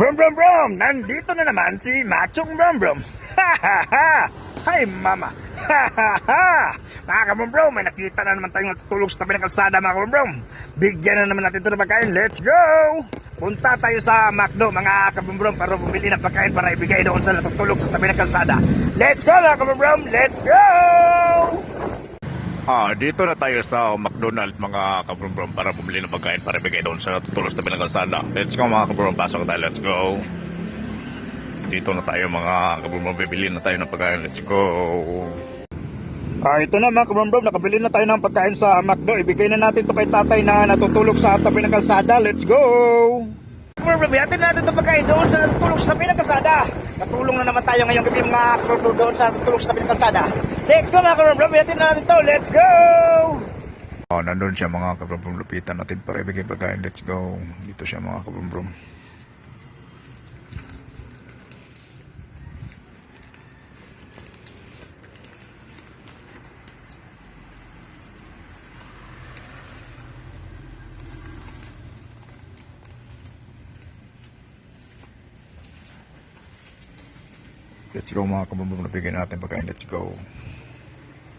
Brum Brum Brum! Nandito na naman si Machong Brum Brum! Ha ha ha! Hi mama! Ha ha ha! Mga kabrum brum, may nakita na naman tayong natutulog sa tabi ng kalsada mga kabrum brum! Bigyan na naman natin ito ng pagkain, let's go! Punta tayo sa McDo mga kabrum brum para bumili ng pagkain para ibigay doon sa natutulog sa tabi ng kalsada. Let's go mga kabrum brum! Let's go! Ah, dito na tayo sa McDonald's mga kabrumbrum para bumili ng pagkain para ibigay doon sa tutulos na pinagkalsada. Let's go mga kabrumbrum, pasok tayo, let's go. Dito na tayo mga kabrumbrum, bibili na tayo ng pagkain, let's go. Ah, ito na mga kabrum brum, nakabili na tayo ng pagkain sa McDo. Ibigay na natin to kay tatay na natutulog sa tabi ng kalsada. Let's go! Brum, ihatid natin itong pagkain doon sa natutulog sa kalsada. Natulong na naman tayo ngayong gabi mga brum doon sa natutulog sa kalsada. Let's go mga ihatid na natin to. Let's go! Oh, nandun siya mga kabrumbrum, lupitan natin para ibigay pagkain, let's go. Dito siya mga kabrumbrum. Let's go mga kabrumbrum, nabigyan natin pagkain, let's go.